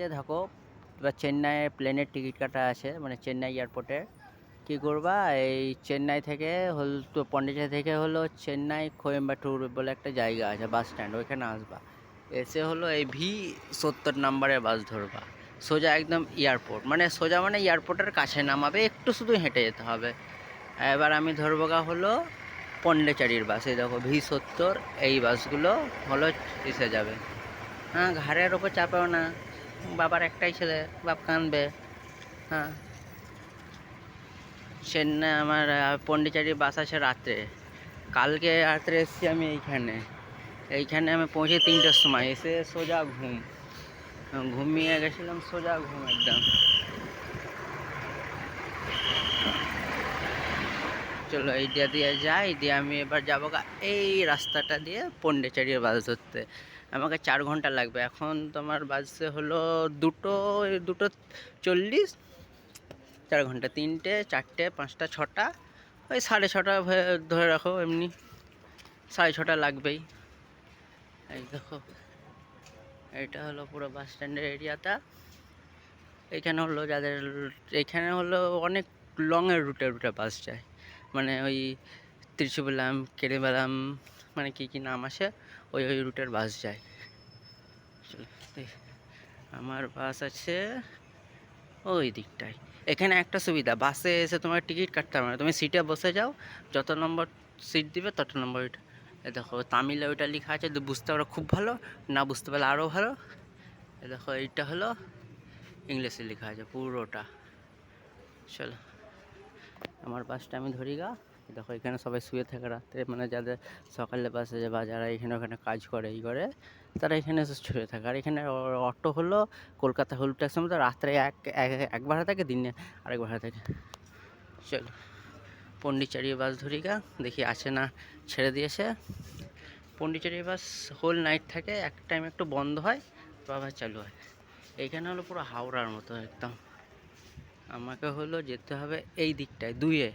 যে থাকো এবার চেন্নাইয়ের প্লেনের টিকিট কাটা আছে মানে চেন্নাই এয়ারপোর্টে কী করবা? এই চেন্নাই থেকে হল, তো পন্ডিচেরি থেকে হলো চেন্নাই কোয়েম্বাটুর বলে একটা জায়গা আছে বাস স্ট্যান্ড ওইখানে আসবা। এসে হলো এই ভি সত্তর নাম্বারের বাস ধরবা। সোজা একদম এয়ারপোর্ট মানে সোজা মানে এয়ারপোর্টের কাছে নামাবে, একটু শুধু হেঁটে যেতে হবে। এবার আমি ধরবো গা হলো পন্ডেচারির বাস এই দেখো ভি সত্তর, এই বাসগুলো হলো এসে যাবে। হ্যাঁ ঘাড়ের ওপর চাপেও না। বাবার একটাই ছেলে, বাপ কানবে। হ্যাঁ। চেন্নাই আমার পন্ডিচারি বাস আছে রাত্রে। কালকে রাত্রে এসেছি আমি এইখানে। এইখানে আমি পৌঁছে তিনটের সময় এসে সোজা ঘুম। ঘুমিয়ে গেছিলাম সোজা ঘুম একদম। চলো এই দিয়ে দিয়ে যাই, দিয়ে আমি এবার যাব এই রাস্তাটা দিয়ে পন্ডিচেরির বাস ধরতে। আমাকে চার ঘণ্টা লাগবে। এখন তোমার বাজছে হলো দুটো দুটো চল্লিশ, চার ঘণ্টা তিনটে, চারটে, পাঁচটা, ছটা, ওই সাড়ে ছটা ধরে রাখো এমনি। সাড়ে ছটা লাগবেই। এই দেখো এটা হলো পুরো বাস স্ট্যান্ডের এরিয়াটা এখানে হলো যাদের, এখানে হলো অনেক লংয়ের রুটে রুটে বাস যায়। মানে ওই ত্রিশুবলাম কেরেবালাম মানে কী কী নাম আসে ওই ওই রুটের বাস যায়। আমার বাস আছে ওই দিকটায়। এখানে একটা সুবিধা, বাসে এসে তোমার টিকিট কাটতে হবে না। তুমি সিটে বসে যাও, যত নম্বর সিট দিবে তত নম্বর ওইটা। এ দেখো, তামিলে ওইটা লেখা আছে বুঝতে পারো খুব ভালো, না বুঝতে পারলে আরও ভালো। এ দেখো, এইটা হলো ইংলিশে লেখা আছে পুরোটা। চলো, আমার বাসটা আমি ধরি গা। দেখো, এখানে সবাই শুয়ে থাকে রাত্রে মানে যাদের সকালে বাসে বা যারা এখানে ওখানে কাজ করে, এই করে, তারা এখানে শুয়ে থাকে। আর এখানে অটো হলো কলকাতা হুল ট্যাক্সের মতো রাত্রে এক, এক- ভাড়া থাকে, দিনে আরেক ভাড়া থাকে। চলো পন্ডিচেরি বাস ধরি গা, দেখি আছে না ছেড়ে দিয়েছে। পন্ডিচেরি বাস হোল নাইট থাকে, এক টাইম একটু বন্ধ হয় আবার চালু হয়। এইখানে হলো পুরো হাওড়ার মতো একদম। আমাকে হলো যেতে হবে এই দিকটায়, দুইয়ে।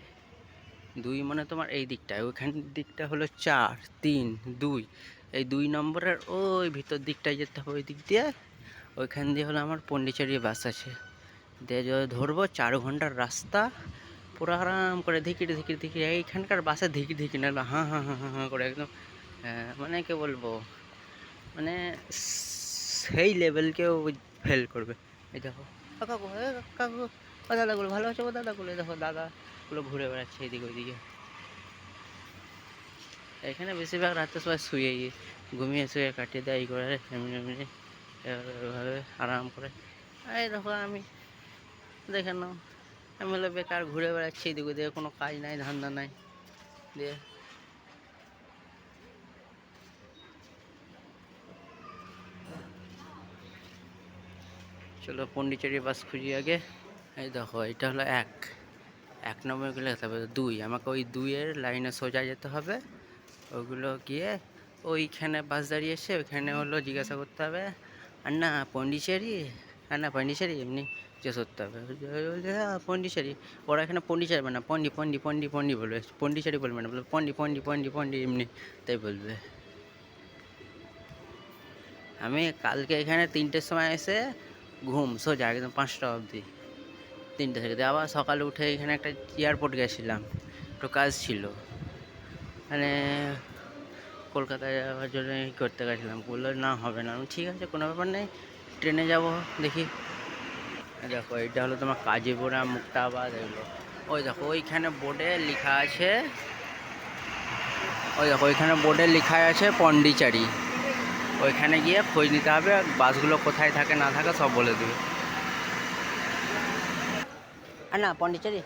দুই মানে তোমার এই দিকটায় ওইখান দিকটা হলো চার তিন দুই। এই দুই নম্বরের ওই ভিতর দিকটায় যেতে হবে ওই দিক দিয়ে। ওইখান দিয়ে হলো আমার পন্ডিচেরি বাস আছে। দিয়ে ধরবো চার ঘণ্টার রাস্তা। পুরো আরাম করে ধিকির ধিকির ধিকির এইখানকার বাসে ধিকির ধিকির না হাঁ হাঁ হাঁ হাঁ করে একদম আহ, মানে কে বলব? মানে সেই লেভেলকেও ফেল করবে। এই দেখো। কাকু কাকু ও দাদাগুলো, ভালো আছে ও দাদাগুলো? দেখো দাদাগুলো ঘুরে বেড়াচ্ছে এদিকে ওইদিকে এখানে বেশিরভাগ রাতে সবাই শুয়ে ঘুমিয়ে শুয়ে কাটিয়ে দেয়, এই করে, এমনি এমনি, এভাবে আরাম করে। এই দেখো আমি, দেখে নাও, আমি হলো বেকার ঘুরে বেড়াচ্ছি এদিকে ওদিকে, কোনো কাজ নাই, ধান্দা নাই, দিয়ে। চলো পন্ডিচেরি বাস খুঁজি আগে। এই দেখো, এটা হলো এক। এক নম্বরগুলো হবে দুই। আমাকে ওই দুইয়ের লাইনে সোজা যেতে হবে। ওগুলো গিয়ে ওইখানে বাস দাঁড়িয়ে এসে ওইখানে হলো জিজ্ঞাসা করতে হবে আর না পন্ডিচেরি? আর না পন্ডিচেরি, এমনি জিজ্ঞেস করতে হবে। হ্যাঁ পন্ডিচেরি। ওরা এখানে পন্ডিচেরি না, পন্ডি পন্ডি পন্ডি পন্ডি বলবে পন্ডিচেরি বলবে না। বলবে পন্ডি পন্ডি পন্ডি পন্ডি, এমনি। তাই বলবে। আমি কালকে এখানে তিনটের সময় এসে ঘুম, সোজা, একদম পাঁচটা অবধি। তিনটে থেকে। আবার সকালে উঠে এখানে একটা এয়ারপোর্ট গেছিলাম। একটু কাজ ছিল। মানে কলকাতায় যাওয়ার জন্য করতে গেছিলাম। বলল না হবে না। আমি, ঠিক আছে কোনো ব্যাপার নেই ট্রেনে যাব দেখি। দেখো এটা হলো তোমার কাজীপুরা মুক্তাবাদ এগুলো। ওই দেখো ওইখানে বোর্ডে লেখা আছে ওই দেখো ওইখানে বোর্ডে লেখা আছে পন্ডিচারি। ওইখানে গিয়ে খোঁজ নিতে হবে বাসগুলো কোথায় থাকে না থাকে সব বলে দেবে। না పాండిచ్చేరి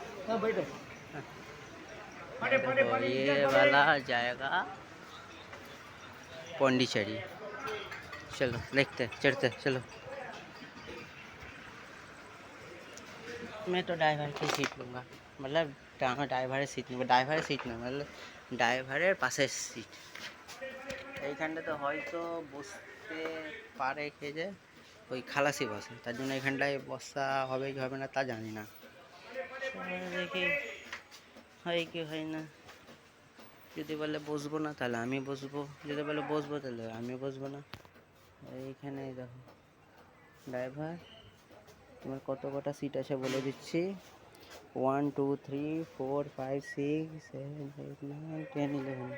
ये वाला जाएगा पौंडीचेरी চলো देखते चढ़ते चलो मैं तो ড্রাইভার की सीट लूँगा। मतलब ড্রাইভারের সিট নেব ড্রাইভারের সিট নেব मतलब ড্রাইভারের পাশের সিট এইখানটা তো হয়তো বসতে পারে কে যে ওই খালাসি বসে তার জন্য এখানটায় বসা হবে কি হবে না তা জানি না দেখি। হয় কি, হয় না। যদি বলে বসবো না তাহলে আমি বসবো। যদি বলে বসবো তাহলে আমি বসবো না। এইখানে দেখো ড্রাইভার তোমার কত কটা সিট আছে বলে দিচ্ছি। One two three four five six seven eight nine ten eleven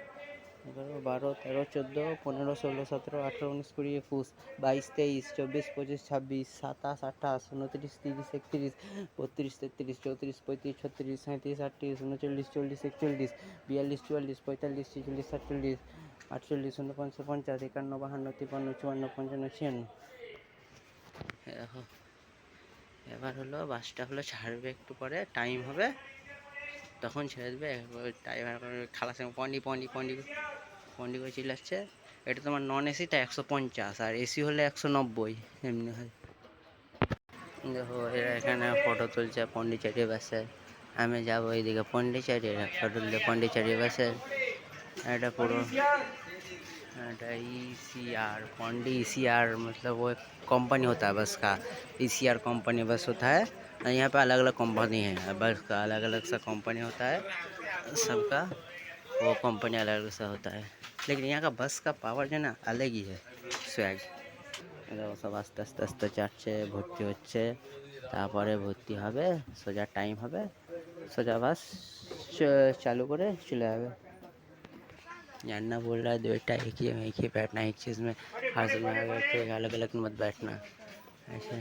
এগারো, বারো, তেরো, চোদ্দ, পনেরো, ষোলো, সতেরো, আঠেরো, উনিশ, কুড়ি, একুশ, বাইশ, তেইশ, চব্বিশ, পঁচিশ, ছাব্বিশ, সাতাশ, আঠাশ, উনত্রিশ, তিরিশ, একত্রিশ, বত্রিশ, তেত্রিশ, চৌত্রিশ, পঁয়ত্রিশ, ছত্রিশ সাঁত্রিশ আটত্রিশ, উনচল্লিশ, চল্লিশ, একচল্লিশ, বিয়াল্লিশ, চুয়াল্লিশ, পঁয়তাল্লিশ, ছেচল্লিশ, সাতচল্লিশ, আটচল্লিশ উনপঞ্চাশ পঞ্চাশ, একান্ন, বাহান্ন তিপ্পান্ন চুয়ান্ন, পঞ্চান্ন, ছিয়ান্ন। এবার হলো বাসটা হলো ছাড়বে একটু পরে টাইম হবে তখন ছেড়ে দেবে ড্রাইভার খালার সঙ্গে পন্ডি পন্ডি পন্ডি পন্ডি করে চিল্লাচ্ছে এটা তোমার নন এসিটা একশো পঞ্চাশ আর এসি হলে একশো নব্বই এমনি হয় দেখো এরা এখানে ফটো তুলছে পন্ডিচেরি বাসে আমি যাবো এইদিকে পন্ডিচেরি এরা ফটো তুলছে পন্ডিচেরি বাসে এটা পুরো এটা E C R Pondy E C R मतलब वो एक कंपनी होता है बस का ई सी आर कंपनी बस होता है और यहाँ पे अलग अलग कंपनी है बस का अलग अलग सा कंपनी होता है सबका वो कंपनी अलग अलग सा होता है लेकिन यहाँ का बस का पावर जो है ना अलग ही है स्वैग দেখো সব আস্তে আস্তে আস্তে চাটছে ভর্তি হচ্ছে তারপরে ভর্তি হবে সোজা টাইম হবে সোজা বাস চ- চালু করে চলে যাবে जानना बोल रहा है बेटा एक ही में एक ही बैठना है, एक चीज़ में हर चीज़ में अगर तो अलग अलग मत बैठना ऐसे